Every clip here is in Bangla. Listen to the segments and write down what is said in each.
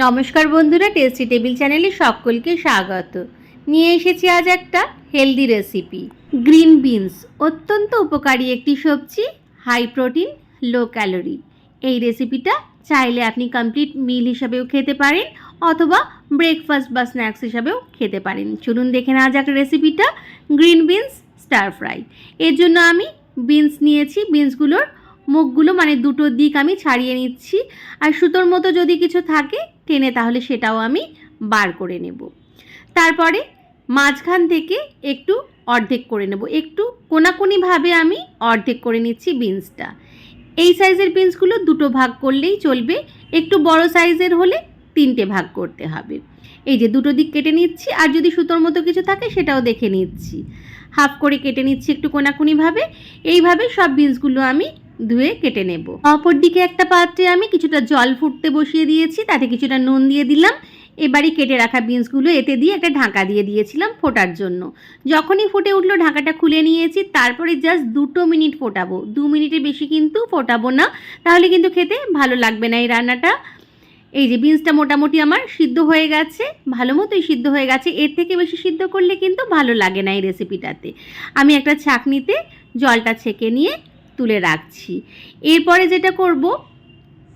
নমস্কার বন্ধুরা টেস্টি টেবিল চ্যানেলে সকলকে স্বাগত। নিয়ে এসেছি আজ একটা হেলদি রেসিপি গ্রিন বিনস অত্যন্ত উপকারী একটি সবজি হাই প্রোটিন লো ক্যালোরি এই রেসিপিটা চাইলে আপনি কমপ্লিট মিল হিসাবেও খেতে পারেন, অথবা ব্রেকফাস্ট বা স্ন্যাক্স হিসাবেও খেতে পারেন। চলুন দেখে নেওয়া যাক রেসিপিটা গ্রিন বিনস স্টার ফ্রাই এর জন্য আমি বিনস নিয়েছি বিনসগুলোর মুখগুলো মানে দুটো দিক আমি ছাড়িয়ে নিচ্ছি। আর সুতোর মতো যদি কিছু থাকে টেনে তাহলে সেটাও আমি বার করে নেব। তারপরে মাঝখান থেকে একটু অর্ধেক করে নেব। একটু কোনাকুনিভাবে আমি অর্ধেক করে নিচ্ছি বিনসটা। এই সাইজের বিনসগুলো দুটো ভাগ করলেই চলবে। একটু বড় সাইজের হলে তিনটে ভাগ করতে হবে। এই যে দুটো দিক কেটে নিচ্ছি আর যদি সুতোর মতো কিছু থাকে সেটাও দেখে নিচ্ছি। হাফ করে কেটে নিচ্ছি একটু কোনাকুনিভাবে। এইভাবে সব বিনসগুলো আমি ধুয়ে কেটে নেব। অপর দিকে একটা পাত্রে আমি কিছুটা জল ফুটতে বসিয়ে দিয়েছি, তাতে কিছুটা নুন দিয়ে দিলাম। এবারই কেটে রাখা বিনসগুলো এতে দিয়ে একটা ঢাকা দিয়ে দিয়েছিলাম ফোটার জন্য। যখনই ফুটে উঠল, ঢাকাটা খুলে নিয়েছি, তারপরে জাস্ট দুটো মিনিট ফোটাবো। দু মিনিটের বেশি কিন্তু ফোটাবো না, তাহলে কিন্তু খেতে ভালো লাগবে না এই রান্নাটা। এই যে বিনসটা মোটামুটি আমার সিদ্ধ হয়ে গেছে, ভালো মতোই সিদ্ধ হয়ে গেছে। এর থেকে বেশি সিদ্ধ করলে কিন্তু ভালো লাগে না এই রেসিপিটাতে আমি একটা ছাঁকনিতে জলটা ছেঁকে নিয়ে তুলে রাখছি। এরপরে যেটা করব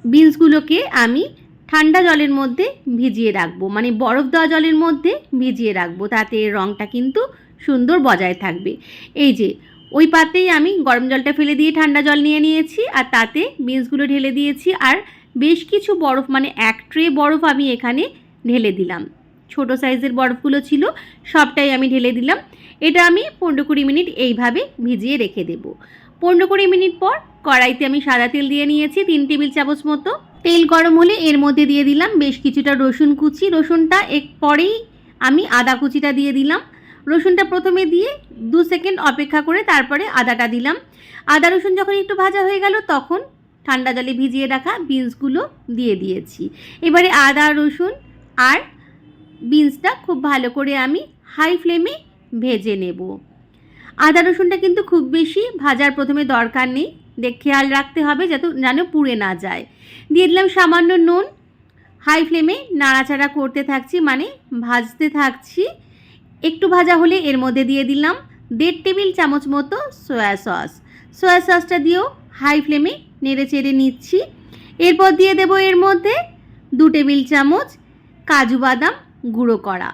বিনসগুলোকে আমি ঠান্ডা জলের মধ্যে ভিজিয়ে রাখব। মানে বরফ দেওয়া জলের মধ্যে ভিজিয়ে রাখব। তাতে রঙটা কিন্তু সুন্দর বজায় থাকবে। এই যে, ওই পাতেই আমি গরম জলটা ফেলে দিয়ে ঠান্ডা জল নিয়ে নিয়েছি আর তাতে বিনসগুলো ঢেলে দিয়েছি আর বেশ কিছু বরফ মানে এক ট্রে বরফ আমি এখানে ঢেলে দিলাম। ছোট সাইজের বরফগুলো ছিল, সবটাই আমি ঢেলে দিলাম। এটা আমি পনেরো কুড়ি মিনিট এইভাবে ভিজিয়ে রেখে দেবো। পনেরো কুড়ি মিনিট পর কড়াইতে আমি সাদা তেল দিয়ে নিয়েছি, তিন টেবিল চামচ মতো। তেল গরম হলে এর মধ্যে দিয়ে দিলাম বেশ কিছুটা রসুন কুচি। রসুনটা এক পরেই আমি আদা কুচিটা দিয়ে দিলাম। রসুনটা প্রথমে দিয়ে দু সেকেন্ড অপেক্ষা করে তারপরে আদাটা দিলাম। আদা রসুন যখন একটু ভাজা হয়ে গেল, তখন ঠান্ডা জলে ভিজিয়ে রাখা বিনসগুলো দিয়ে দিয়েছি। এবারে আদা, রসুন আর বিনসটা খুব ভালো করে আমি হাই ফ্লেমে ভেজে নেব। আদা রসুনটা কিন্তু খুব বেশি ভাজার প্রথমে দরকার নেই। দেখ, খেয়াল রাখতে হবে যাতে যেন পুড়ে না যায়। দিয়ে দিলাম সামান্য নুন। হাই ফ্লেমে নাড়াচাড়া করতে থাকছি মানে ভাজতে থাকছি। একটু ভাজা হলে এর মধ্যে দিয়ে দিলাম দেড় টেবিল চামচ মতো সয়া সস। সয়া সসটা দিয়েও হাই ফ্লেমে নেড়ে চেড়ে নিচ্ছি। এরপর দিয়ে দেবো এর মধ্যে দু টেবিল চামচ কাজু বাদাম গুঁড়ো করা।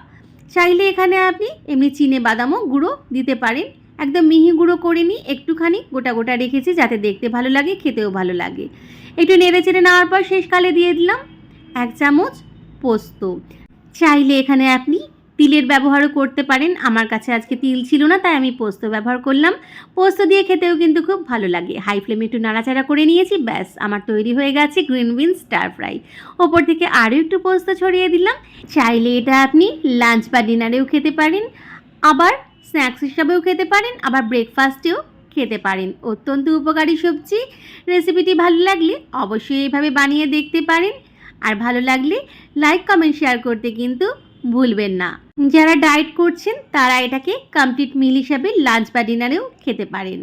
চাইলে এখানে আপনি এমনি চিনে বাদামও গুঁড়ো দিতে পারেন। একদম মিহি গুঁড়ো করে নিই, একটুখানি গোটা গোটা রেখেছি যাতে দেখতে ভালো লাগে, খেতেও ভালো লাগে। একটু নেড়ে চেড়ে নেওয়ার পর শেষকালে দিয়ে দিলাম এক চামচ পোস্ত। চাইলে এখানে আপনি তিলের ব্যবহারও করতে পারেন, আমার কাছে আজকে তিল ছিল না, তাই আমি পোস্ত ব্যবহার করলাম। পোস্ত দিয়ে খেতেও কিন্তু খুব ভালো লাগে। হাই ফ্লেমে একটু নাড়াচাড়া করে নিয়েছি, ব্যাস, আমার তৈরি হয়ে গেছে গ্রিন বিন স্টার ফ্রাই। ওপর থেকে আরও একটু পোস্ত ছড়িয়ে দিলাম। চাইলে এটা আপনি লাঞ্চ বা ডিনারেও খেতে পারেন। আবার স্ন্যাক্স হিসাবেও খেতে পারেন, আবার ব্রেকফাস্টেও খেতে পারেন। অত্যন্ত উপকারী সবজি। রেসিপিটি ভালো লাগলে অবশ্যই এইভাবে বানিয়ে দেখতে পারেন। আর ভালো লাগলে লাইক, কমেন্ট, শেয়ার করতে কিন্তু ভুলবেন না। যারা ডায়েট করছেন, তারা এটাকে কমপ্লিট মিল হিসাবে লাঞ্চ বা ডিনারেও খেতে পারেন।